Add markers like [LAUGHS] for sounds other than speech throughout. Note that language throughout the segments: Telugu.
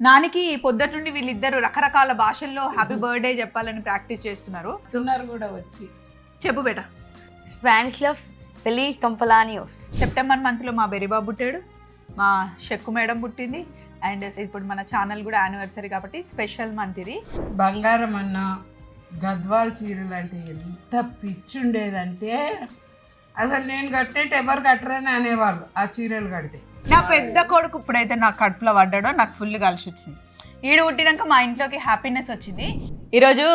నానికి పొద్దుట నుండి వీళ్ళిద్దరు రకరకాల భాషల్లో హ్యాపీ బర్త్డే [LAUGHS] చెప్పాలని ప్రాక్టీస్ చేస్తున్నారు. సున్నారు కూడా వచ్చి. చెప్పు బేట. స్పానిష్లో ఫెలీజ్ కంపలానియోస్ సెప్టెంబర్ మంత్లో మా బెరిబాబు పుట్టాడు. మా షక్కు మేడం పుట్టింది. అండ్ ఇప్పుడు మన ఛానల్ కూడా యానివర్సరీ కాబట్టి స్పెషల్ మంత్ ఇది. బంగారం అన్న గద్వాల్ చీరలు అంటే ఎంత పిచ్చి ఉండేదంటే అసలు నేను కట్టేటి ఎవరు కట్టరని అనేవాళ్ళు ఆ చీరలు కడితే. నా పెద్ద కొడుకు ఇప్పుడైతే నాకు కడుపులో పడ్డాడో నాకు ఫుల్ కలిసి వచ్చింది. ఈడు పుట్టినాక మా ఇంట్లోకి హ్యాపీనెస్ వచ్చింది. ఈరోజు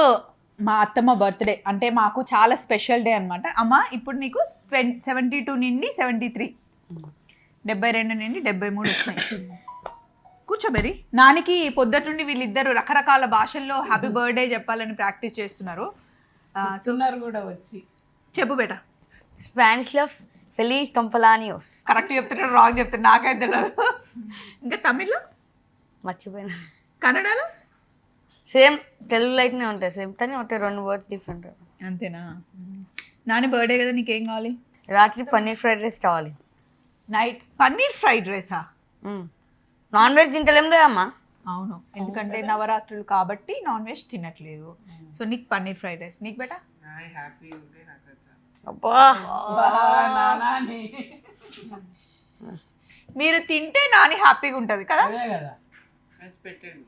మా అత్తమ్మ బర్త్డే అంటే మాకు చాలా స్పెషల్ డే అనమాట అమ్మ ఇప్పుడు నీకు సెవెంటీ టూ నుండి సెవెంటీ త్రీ డెబ్బై రెండు నుండి డెబ్బై మూడు వచ్చినాయి. కూర్చోబెరి నానికి పొద్దుట నుండి వీళ్ళిద్దరు రకరకాల భాషల్లో హ్యాపీ బర్త్డే చెప్పాలని ప్రాక్టీస్ చేస్తున్నారు. కూడా వచ్చి. చెప్పు బేట. స్పానిష్లో ఫెలీజ్ కంపలానియోస్ కరెక్ట్ చెప్తున్నాడు రాంగ్ చెప్తాడు నాకైతే తెలియదు ఇంకా తమిళ్ళో? మర్చిపోయినా. కన్నడలో? సేమ్ తెలుగులో అయితేనే ఉంటాయి. సేమ్ కానీ ఒకటి రెండు వర్డ్స్ డిఫరెంట్ అంతేనా? నాని బర్త్డే కదా నీకేం కావాలి? రాత్రి పన్నీర్ ఫ్రైడ్ రైస్ కావాలి. నైట్ పన్నీర్ ఫ్రైడ్ రైసా? నాన్ వెజ్ తింటలేం అమ్మా? అవును. ఎందుకంటే నవరాత్రులు కాబట్టి నాన్ వెజ్ తినట్లేదు. సో నీకు పన్నీర్ ఫ్రైడ్ రైస్. నీకు బేటా? హ్యాపీ ఉంటే నాకు మీరు తింటే నాని హ్యాపీగా ఉంటుంది కదా? అదే కదా. అది పెట్టండి.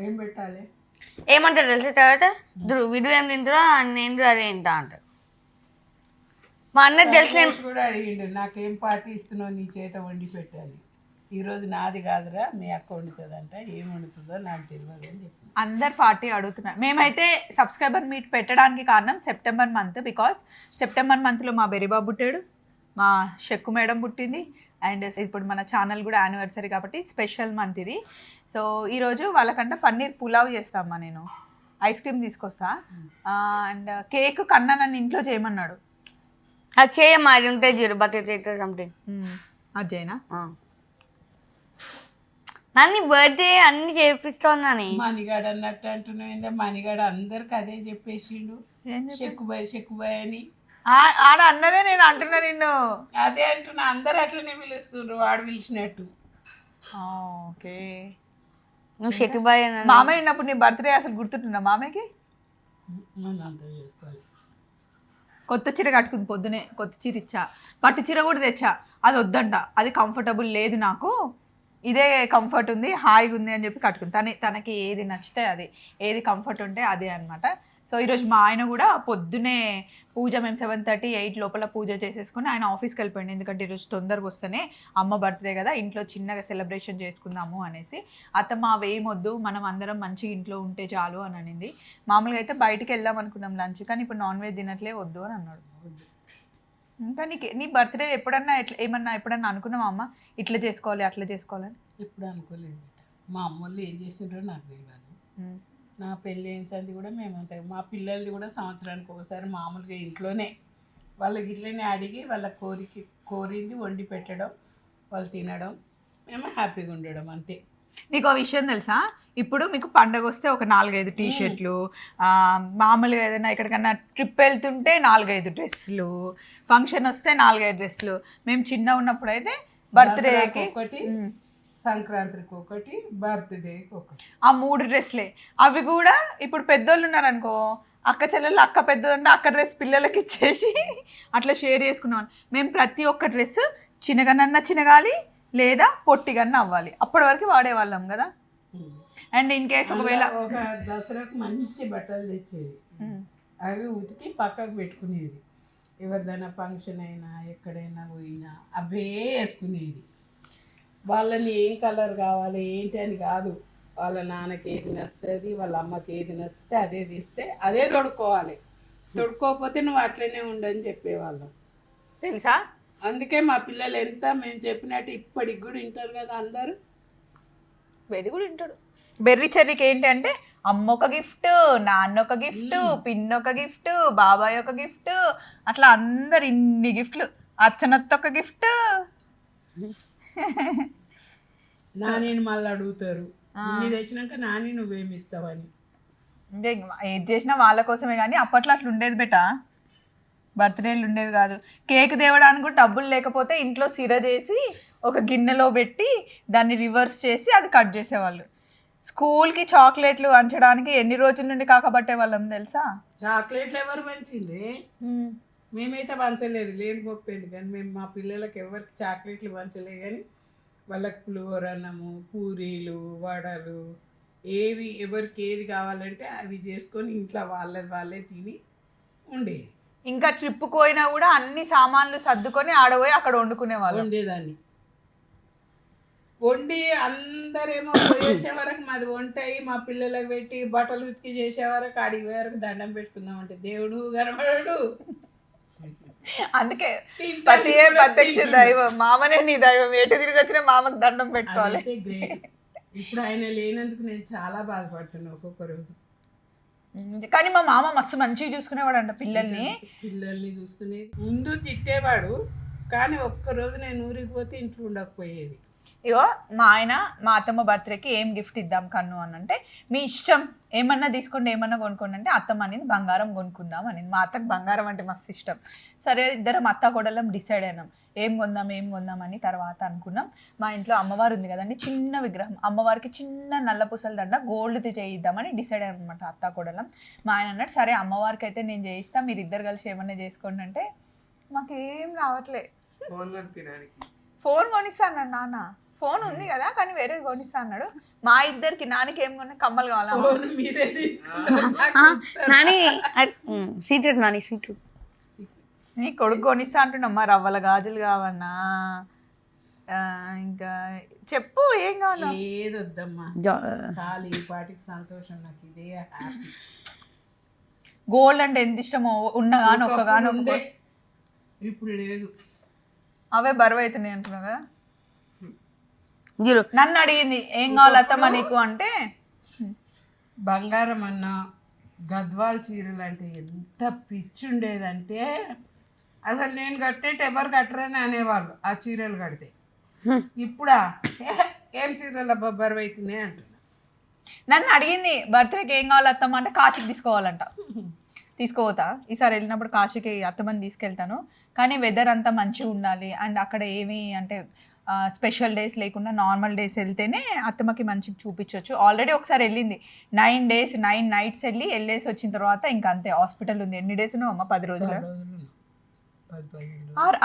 ఏం పెట్టాలి? ఏమంటారు తెలిసి తర్వాత? విడు ఏం తింటురా నేను అదే తింటా అంటారు. మా అన్నకి తెలిసి నేను సురేష్ కూడా అడిగిండు నాకేం పార్టీ ఇస్తున్నావు నీ చేత వండి పెట్టాలి ఈరోజు నాది కాదురా మీ అక్క వండుతుందంట ఏం వండుతుందో నాకు తెలియదు అని చెప్పి. అందరు పార్టీ అడుగుతున్నారు. మేమైతే సబ్స్క్రైబర్ మీట్ పెట్టడానికి కారణం సెప్టెంబర్ మంత్ బికాస్ సెప్టెంబర్ మంత్లో మా బెరిబాబు పుట్టాడు మా షక్కు మేడం పుట్టింది అండ్ ఇప్పుడు మన ఛానల్ కూడా యానివర్సరీ కాబట్టి స్పెషల్ మంత్ ఇది. సో ఈరోజు వాళ్ళకంటే పన్నీర్ పులావ్ చేస్తామ్మా నేను? ఐస్ క్రీమ్ తీసుకొస్తా. అండ్ కేక్ కన్నా నన్ను ఇంట్లో చేయమన్నాడు. అది చేయమ్మా అది ఉంటాయి జీరో బటర్ సంథింగ్ మ్మ్. అజ్జయ్నా నన్ను బర్త్డే అన్ని చేపిస్తాను నాని మణిగాడు అన్నట్టు అంటున్నావు ఏందో మణిగాడు అందరికి అదే చెప్పేసిండు? చెక్కుబాయ్ చెక్కుబాయ్ అని. ఆడ అన్నదే నేను అంటున్నా నిన్ను. అదే అంటున్నా అందరు అట్లనే పిలుస్తుండ్రు వాడు పిలిచినట్టు. ఓకే. నువ్వు అని మామయ్య ఉన్నప్పుడు నీ బర్త్డే అసలు గుర్తుంటుందా మామయ్యకి? కొత్త చీర కట్టుకుంది పొద్దునే కొత్త చీర ఇచ్చా. పట్టు చీర కూడా తెచ్చా. అది వద్దంట అది కంఫర్టబుల్ లేదు నాకు. ఇదే కంఫర్ట్ ఉంది హాయిగా ఉంది అని చెప్పి కట్టుకుంది. తన తనకి ఏది నచ్చితే అది ఏది కంఫర్ట్ ఉంటే అదే అనమాట సో ఈరోజు మా ఆయన కూడా పొద్దునే పూజ మేము సెవెన్ థర్టీ ఎయిట్ లోపల పూజ చేసేసుకుని ఆయన ఆఫీస్కి వెళ్ళిపోయింది ఎందుకంటే ఈరోజు తొందరగా వస్తేనే అమ్మ బర్త్డే కదా ఇంట్లో చిన్నగా సెలబ్రేషన్ చేసుకుందాము అనేసి. అత్త మా వద్దు మనం అందరం మంచి ఇంట్లో ఉంటే చాలు అని అనింది. మామూలుగా అయితే బయటికి వెళ్దాం అనుకున్నాం లంచ్ కానీ ఇప్పుడు నాన్ వెజ్ తినట్లే వద్దు అని అన్నాడు. ఇంకా నీకు నీ బర్త్డే ఎప్పుడన్నా ఎట్లా ఏమన్నా ఎప్పుడన్నా అనుకున్నావా అమ్మ? ఇట్లా చేసుకోవాలి అట్లా చేసుకోవాలని? ఎప్పుడు అనుకోలేదు. మా అమ్మోళ్ళు ఏం చేసిండ్రో నాకు తెలియదు నా పెళ్ళి అయిన సంది కూడా మేము అంతే. మా పిల్లల్ని కూడా సంవత్సరానికి ఒకసారి మామూలుగా ఇంట్లోనే వాళ్ళకి ఇట్లనే అడిగి వాళ్ళ కోరిక కోరింది వండి పెట్టడం వాళ్ళు తినడం మేము హ్యాపీగా ఉండడం అంతే. నీకు ఒక విషయం తెలుసా? ఇప్పుడు మీకు పండగ వస్తే ఒక నాలుగైదు టీ షర్ట్లు మామూలుగా ఏదైనా ఎక్కడికన్నా ట్రిప్ వెళ్తుంటే నాలుగైదు డ్రెస్సులు ఫంక్షన్ వస్తే నాలుగైదు డ్రెస్సులు. మేము చిన్న ఉన్నప్పుడు అయితే బర్త్డేకి ఒకటి సంక్రాంతికి ఒకటి బర్త్డేకి ఒకటి. ఆ మూడు డ్రెస్లే అవి కూడా ఇప్పుడు పెద్దోళ్ళు ఉన్నారనుకో అక్క చెల్లెళ్ళు అక్క పెద్దోళ్ళు ఉంటే అక్క డ్రెస్ పిల్లలకి ఇచ్చేసి అట్లా షేర్ చేసుకున్నాం మేము ప్రతి ఒక్క డ్రెస్ చిన్నగానన్నా చిన్నగాలి లేదా పొట్టిగన్నా అవ్వాలి. అప్పటి వరకు వాడేవాళ్ళం కదా. అండ్ ఇన్ కేస్ ఒకవేళ ఒక దసరాకు మంచి బట్టలు తెచ్చేది. అవి ఉతికి పక్కకు పెట్టుకునేది. ఎవరిదైనా ఫంక్షన్ అయినా ఎక్కడైనా పోయినా అవే వేసుకునేది. వాళ్ళని ఏం కలర్ కావాలి ఏంటి అని కాదు. వాళ్ళ నాన్నకి ఏది నచ్చుతుంది వాళ్ళ అమ్మకి ఏది నచ్చితే అదే తీస్తే అదే తొడుక్కోవాలి. తొడుక్కోకపోతే నువ్వు అట్లనే ఉండని చెప్పేవాళ్ళం. తెలుసా? అందుకే మా పిల్లలు ఎంత మేము చెప్పినట్టు ఇప్పటికి కూడా వింటారు కదా అందరూ. వెరీ గుడ్ వింటాడు. బెర్రీ చెర్రీకి ఏంటి అంటే అమ్మ ఒక గిఫ్ట్ నాన్న ఒక గిఫ్ట్ పిన్ ఒక గిఫ్ట్ బాబాయ్ ఒక గిఫ్ట్ అట్లా అందరు ఇన్ని గిఫ్ట్లు. అచ్చనత్త ఒక గిఫ్ట్. [LAUGHS] నానిని మళ్ళీ అడుగుతారు. ఇన్ని తెచ్చినాక నాని నువ్వేమి ఇస్తావని. అంటే ఇంక ఏది చేసినా వాళ్ళ కోసమే కానీ అప్పట్లో అట్లా ఉండేది బెట. బర్త్డేలు ఉండేవి కాదు. కేక్ తేవడానికి కూడా డబ్బులు లేకపోతే ఇంట్లో సిర చేసి ఒక గిన్నెలో పెట్టి దాన్ని రివర్స్ చేసి అది కట్ చేసేవాళ్ళు. స్కూల్కి చాక్లెట్లు అంచడానికి ఎన్ని రోజుల నుండి కాకబట్టే వాళ్ళం తెలుసా? చాక్లెట్లు ఎవరు పంచిండ్రి మేమైతే పంచలేదు లేని గొప్పేది కానీ మేము మా పిల్లలకి ఎవరికి చాక్లెట్లు పంచలే కానీ వాళ్ళకి పులిహోర అన్నము పూరీలు వడలు ఏవి ఎవరికి ఏది కావాలంటే అవి చేసుకొని ఇంట్లో వాళ్ళది వాళ్ళే తిని ఉండేది. ఇంకా ట్రిప్ పోయినా కూడా అన్ని సామాన్లు సర్దుకొని ఆడపోయి అక్కడ వండుకునే వాళ్ళు వండేదాన్ని. వండి అందరేమో వచ్చే వరకు మాది వంట అయ్యి మా పిల్లలకు పెట్టి బట్టలు ఉతికి చేసే వరకు అడిగి వరకు దండం పెట్టుకుందాం అంటే దేవుడు కనబడడు. అందుకే తింటా ప్రత్యక్ష. దైవం మామనే నీ దైవం ఎటు తిరిగి వచ్చినా మామకు దండం పెట్టుకోవాలి. ఇప్పుడు ఆయన లేనందుకు నేను చాలా బాధపడుతున్నా ఒక్కొక్క రోజు. కానీ మా మామ మస్తు మంచిగా చూసుకునేవాడు అంట పిల్లల్ని. పిల్లల్ని చూసుకునేది ముందు తిట్టేవాడు కానీ ఒక్క రోజు నేను ఊరికి పోతే ఇంట్లో ఉండకపోయేది. ఇగో మా ఆయన మా అత్తమ్మ బర్త్డేకి ఏం గిఫ్ట్ ఇద్దాం కన్ను అని అంటే మీ ఇష్టం ఏమన్నా తీసుకోండి ఏమన్నా కొనుక్కోండి అంటే అత్తమ్మ అనేది బంగారం కొనుక్కుందాం అనేది. మా అత్తకు బంగారం అంటే మస్తు ఇష్టం. సరే ఇద్దరం అత్త కొడలం డిసైడ్ అయినాం. ఏం కొందాం ఏం కొందాం అని తర్వాత అనుకున్నాం. మా ఇంట్లో అమ్మవారు ఉంది కదండి చిన్న విగ్రహం. అమ్మవారికి చిన్న నల్ల పూసల దండ గోల్డ్ది చేయిద్దామని డిసైడ్ అయ్యాం అనమాట అత్త కొడలం మా ఆయన అన్నాడు సరే అమ్మవారికి అయితే నేను చేయిస్తా మీరు ఇద్దరు కలిసి ఏమన్నా చేసుకోండి అంటే మాకేం రావట్లే. ఫోన్ ఫోన్ కొనిస్తా అన్నాడు నాన్న. ఫోన్ ఉంది కదా కానీ వేరే కొనిస్తా అన్నాడు మా ఇద్దరికి నాన్నకి ఏం కొన్నా కమ్మలు కావాలా. Nani secret Nani secret. నీ కొడుకు కొనిస్తా అంటున్నామ్మా రవ్వల గాజులు కావన్నా? ఇంకా చెప్పు ఏం కావాలా? ఏది చాలు ఈ పాటికి సంతోషం నాకు ఇదే హ్యాపీ. గోల్డ్ అంటే ఎంత ఇష్టమో ఉన్నగాను ఒక్కగాను ఉండే. ఇప్పుడు లేదు. అవే బరువు అవుతున్నాయి అంటున్నావు కదా జీరో నన్ను అడిగింది ఏం కావాలి అత్తమ్మ నీకు? అంటే బంగారం అన్న గద్వాల్ చీరలు అంటే ఎంత పిచ్చి ఉండేదంటే అసలు నేను కట్టేటి ఎవరు కట్టరని అనేవాళ్ళు ఆ చీరలు కడితే. ఇప్పుడా? "ఏ, ఏం చీరలు అబ్బా బరువు అవుతున్నాయి అంటున్నా. నన్ను అడిగింది బర్త్డేకి ఏం కావాలి అత్తమ్మ? అంటే కాశీకి తీసుకోవాలంట. తీసుకోపోతా ఈసారి వెళ్ళినప్పుడు కాశీకి అత్తమ్మని తీసుకెళ్తాను. కానీ వెదర్ అంతా మంచిగా ఉండాలి. అండ్ అక్కడ ఏమి అంటే స్పెషల్ డేస్ లేకుండా నార్మల్ డేస్ వెళ్తేనే అత్తమ్మకి మంచిగా చూపించవచ్చు ఆల్రెడీ ఒకసారి వెళ్ళింది. నైన్ డేస్ నైన్ నైట్స్ వెళ్ళి వెళ్ళేసి వచ్చిన తర్వాత ఇంకా అంతే హాస్పిటల్ ఉంది. ఎన్ని డేస్ ఉన్నావు అమ్మ? పది రోజులు?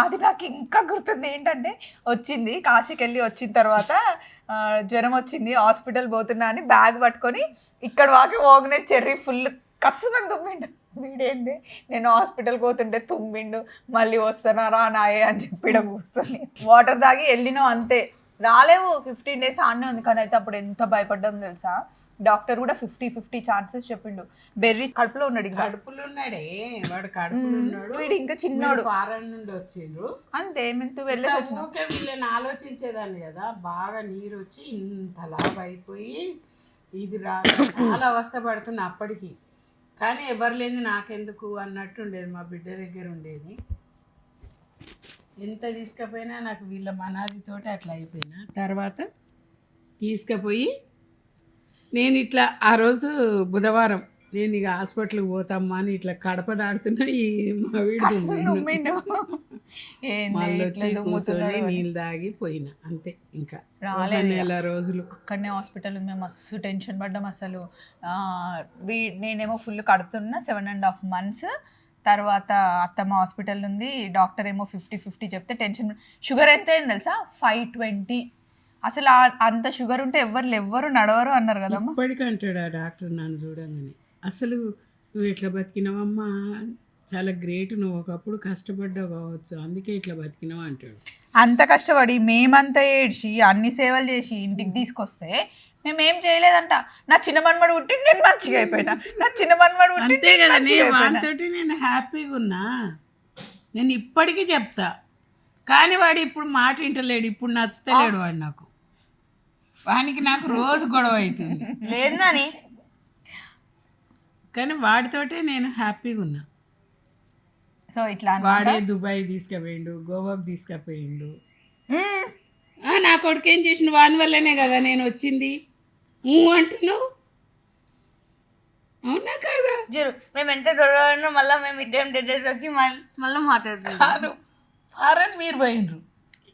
అది నాకు ఇంకా గుర్తుంది. ఏంటంటే వచ్చింది కాశీకి వెళ్ళి వచ్చిన తర్వాత జ్వరం వచ్చింది హాస్పిటల్ పోతున్నా అని బ్యాగ్ పట్టుకొని ఇక్కడ వాకి పోగానే చెర్రీ ఫుల్ కసుమని తుమ్మిండు వీడేంది? నేను హాస్పిటల్ పోతుంటే తుమ్మిండు మళ్ళీ వస్తున్నారా నాయే అని చెప్పి కూర్చొని. వాటర్ తాగి వెళ్ళినాం అంతే. రాలేవు ఫిఫ్టీన్ డేస్ ఆడనే ఉంది. కానీ అయితే అప్పుడు ఎంత భయపడ్డాం తెలుసా? డాక్టర్ కూడా ఫిఫ్టీ ఫిఫ్టీ ఛాన్సెస్ చెప్పిండు. బెర్రీ కడుపులో ఉన్నాడు ఇంకా. కడుపులు ఉన్నాడే వాడు కడుపులు ఉన్నాడు వీడు ఇంకా చిన్నోడు. ఫారెన్ నుండి వచ్చిండ్రు. అంతే మేము వెళ్ళేసి వచ్చినాం. ఊకే వీళ్ళని ఆలోచించేదాన్ని కదా. బాగా నీరు వచ్చి ఇంత లాభ అయిపోయి ఇది రా చాలా అవస్థ పడుతున్నా అప్పటికి. కానీ ఎవరు లేని నాకెందుకు అన్నట్టు ఉండేది మా బిడ్డ దగ్గర ఉండేది. ఎంత తీసుకపోయినా నాకు వీళ్ళ మనాదితోటి అట్లా అయిపోయినా. తర్వాత తీసుకుపోయి నేను ఇట్లా ఆ రోజు బుధవారం నేను ఇక హాస్పిటల్కి పోతామ్మా అని ఇట్లా కడప దాడుతున్నా ఈ మా వీడు మళ్ళీ వచ్చి కూర్చొని. నీళ్ళు తాగి పోయినా అంతే ఇంకా. రాలేదు నెల రోజులు. అక్కడనే హాస్పిటల్ ఉంది. మేము మస్తు టెన్షన్ పడ్డాం అసలు. వీ నేనేమో ఫుల్ కడుతున్నా సెవెన్ అండ్ హాఫ్ మంత్స్. తర్వాత అత్తమ్మ హాస్పిటల్ ఉంది. డాక్టర్ ఏమో ఫిఫ్టీ ఫిఫ్టీ చెప్తే టెన్షన్. షుగర్ ఎంత అయింది తెలుసా? Five twenty. అసలు అంత షుగర్ ఉంటే ఎవరు ఎవ్వరు నడవరు అన్నారు కదమ్మా. ఇప్పటికంటాడు ఆ డాక్టర్ నన్ను చూడగానే అసలు నువ్వు ఇట్లా బతికినావమ్మా చాలా గ్రేట్ నువ్వు ఒకప్పుడు కష్టపడ్డావు కావచ్చు. అందుకే ఇట్లా బతికినావు అంటాడు. అంత కష్టపడి మేమంతా ఏడ్చి అన్ని సేవలు చేసి ఇంటికి తీసుకొస్తే మేమేం చేయలేదంట. నా చిన్న మన్మడు పుట్టి నేను మంచిగా అయిపోయినా. నా చిన్న మన్మడు అంతే కదా. వానితోటి నేను హ్యాపీగా ఉన్నా. నేను ఇప్పటికీ చెప్తా. కానీ వాడు ఇప్పుడు మాట వింటలేడు. ఇప్పుడు నచ్చుతలేడు వాడు నాకు. వానికి నాకు రోజు గొడవ అవుతుంది. లేదు నాని. కానీ వాడితోటే నేను హ్యాపీగా ఉన్నా. సో ఇట్లా. వాడే దుబాయ్ తీసుకుపోయిండు గోవాకు తీసుకుపోయిండు. నా కొడుకు ఏం చేసిన వాని వల్లనే కదా నేను వచ్చింది. ఊ అంటున్నావు? అవునా కదా? జీరో మేము ఎంత దొరకనో మళ్ళీ మేము ఇద్దరం డెడ్ వచ్చి మళ్ళీ మళ్ళీ మాట్లాడుతున్నాం. కాదు ఫారెన్ మీరు పోయినరు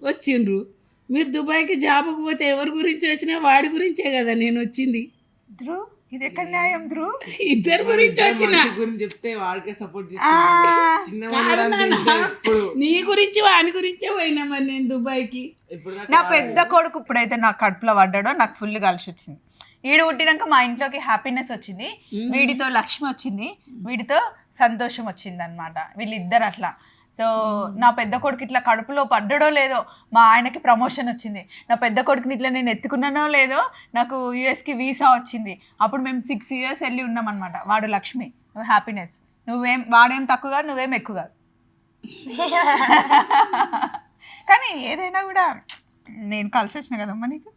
వచ్చిండ్రు. మీరు దుబాయ్కి జాబ్కి పోతే ఎవరి గురించి వచ్చినా వాడి గురించే కదా నేను వచ్చింది. ధ్రువ్? ఇది ఎక్కడ న్యాయం ధ్రువ్? ఇద్దరు గురించి వచ్చిన. గురించి చెప్తే వాడికే సపోర్ట్ నీ గురించి వాని గురించే పోయినా మరి నేను దుబాయ్కి. ఇప్పుడు దాకా నా పెద్ద కొడుకు ఇప్పుడైతే నా కడుపులో పడ్డాడో నాకు ఫుల్ కలిసి వచ్చింది. వీడు పుట్టినాక మా ఇంట్లోకి హ్యాపీనెస్ వచ్చింది. వీడితో లక్ష్మి వచ్చింది. వీడితో సంతోషం వచ్చింది అనమాట వీళ్ళిద్దరు అట్లా సో నా పెద్ద కొడుకు ఇట్లా కడుపులో పడ్డడో లేదో మా ఆయనకి ప్రమోషన్ వచ్చింది. నా పెద్ద కొడుకుని ఇట్లా నేను ఎత్తుకున్నానో లేదో నాకు యూఎస్కి వీసా వచ్చింది. అప్పుడు మేము సిక్స్ ఇయర్స్ వెళ్ళి ఉన్నాం అనమాట వాడు లక్ష్మి నువ్వు హ్యాపీనెస్ నువ్వేం వాడేం తక్కువ కాదు నువ్వేం ఎక్కువ కాదు. కానీ ఏదైనా కూడా నేను కలిసి వచ్చిన కదమ్మా నీకు?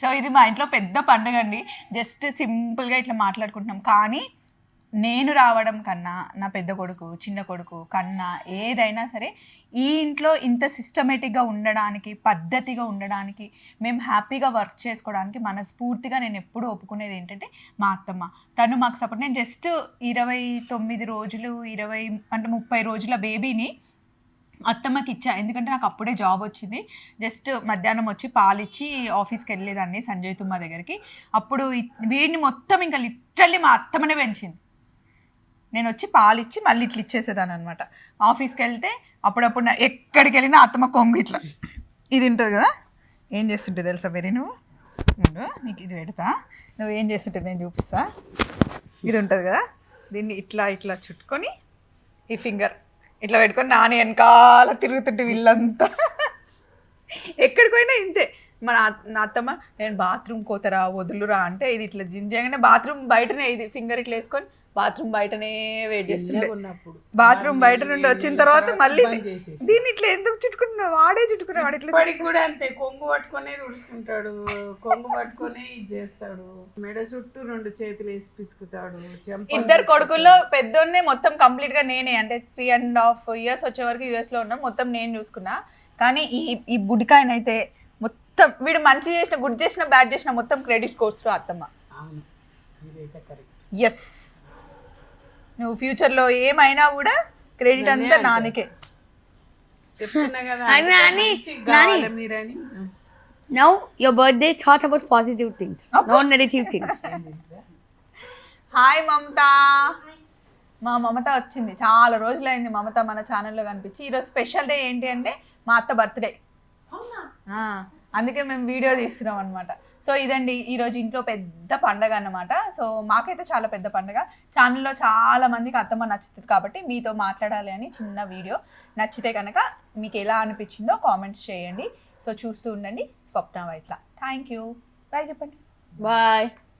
సో ఇది మా ఇంట్లో పెద్ద పండుగ అండి. జస్ట్ సింపుల్గా ఇట్లా మాట్లాడుకుంటున్నాం. కానీ నేను రావడం కన్నా నా పెద్ద కొడుకు చిన్న కొడుకు కన్నా ఏదైనా సరే ఈ ఇంట్లో ఇంత సిస్టమేటిక్గా ఉండడానికి పద్ధతిగా ఉండడానికి మేము హ్యాపీగా వర్క్ చేసుకోవడానికి మనస్ఫూర్తిగా నేను ఎప్పుడూ ఒప్పుకునేది ఏంటంటే మా అత్తమ్మ. తను మాకు సపోర్ట్ నేను జస్ట్ ఇరవై తొమ్మిది రోజులు ఇరవై అంటే ముప్పై రోజుల బేబీని అత్తమ్మకి ఇచ్చా. ఎందుకంటే నాకు అప్పుడే జాబ్ వచ్చింది. జస్ట్ మధ్యాహ్నం వచ్చి పాలిచ్చి ఆఫీస్కి వెళ్ళేదాన్ని సంజయ్ తుమ్మ దగ్గరికి. అప్పుడు వీడిని మొత్తం ఇంకా లిటరల్లీ మా అత్తమ్మనే పెంచింది. నేను వచ్చి పాలిచ్చి మళ్ళీ ఇట్లా ఇచ్చేసేదాన్ని అనమాట ఆఫీస్కి వెళ్తే అప్పుడప్పుడు నా- ఎక్కడికి వెళ్ళినా అత్తమ్మ కొంగు ఇట్లా. ఇది ఉంటుంది కదా? ఏం చేస్తుంటే తెలుసా వెరీ నువ్వు? నువ్వు నీకు ఇది పెడతా. నువ్వు ఏం చేస్తుంటే నేను చూపిస్తా. ఇది ఉంటుంది కదా? దీన్ని ఇట్లా ఇట్లా చుట్టుకొని ఈ ఫింగర్ ఇట్లా పెట్టుకొని నాని వెనకాల తిరుగుతుంటే వీళ్ళంతా. ఎక్కడికి పోయినా ఇంతే. మన నా అత్తమ్మ నేను బాత్రూమ్ కోతరా వదులురా అంటే ఇది ఇట్లా జింజగానే బాత్రూమ్ బయటనే ఇది ఫింగర్ ఇట్లా వేసుకొని బాత్రూమ్ బయటనే వెయిట్ చేస్తుండే. బాత్రూమ్ బయట నుండి వచ్చిన తర్వాత మళ్ళీ. దీన్ని ఇట్లా ఎందుకు చుట్టుకుంటున్నావు? వాడే చుట్టుకున్నావు వాడు ఇట్లా కూడా అంతే కొంగు పట్టుకునే తుడుచుకుంటాడు కొంగు పట్టుకునే ఇది చేస్తాడు మెడ చుట్టూ రెండు చేతులు వేసి పిసుకుతాడు ఇద్దరు కొడుకుల్లో పెద్దోన్నే మొత్తం కంప్లీట్గా నేనే అంటే త్రీ అండ్ హాఫ్ ఇయర్స్ వచ్చే వరకు యూఎస్లో ఉన్నాం మొత్తం నేను చూసుకున్నా. కానీ ఈ ఈ బుడికాయనైతే మొత్తం వీడు మంచి చేసిన గుడ్ చేసిన బ్యాడ్ చేసిన మొత్తం క్రెడిట్ కోర్స్ అత్తమ్మ. ఎస్ నువ్వు ఫ్యూచర్లో ఏమైనా కూడా క్రెడిట్ అంతా నాన్నకే చెప్తున్నా కదా అని, నాని, మంచి కావాలి మీరని Now your birthday thought about positive things, no negative things. Hi Mamata. మా మమత వచ్చింది. చాలా రోజులైంది మమత మన ఛానల్లో కనిపించి. ఈరోజు స్పెషల్ డే ఏంటి అంటే మా అత్త బర్త్డే అందుకే మేము వీడియో తీస్తున్నాం అనమాట సో ఇదండి ఈరోజు ఇంట్లో పెద్ద పండగ అన్నమాట. సో మాకైతే చాలా పెద్ద పండగ. ఛానల్లో చాలా మందికి అత్తమ్మ నచ్చుతుంది కాబట్టి మీతో మాట్లాడాలి అని చిన్న వీడియో. నచ్చితే కనుక మీకు ఎలా అనిపించిందో కామెంట్స్ చేయండి. సో చూస్తూ ఉండండి. Swapna Vaitla. Thank you bye చెప్పండి. బాయ్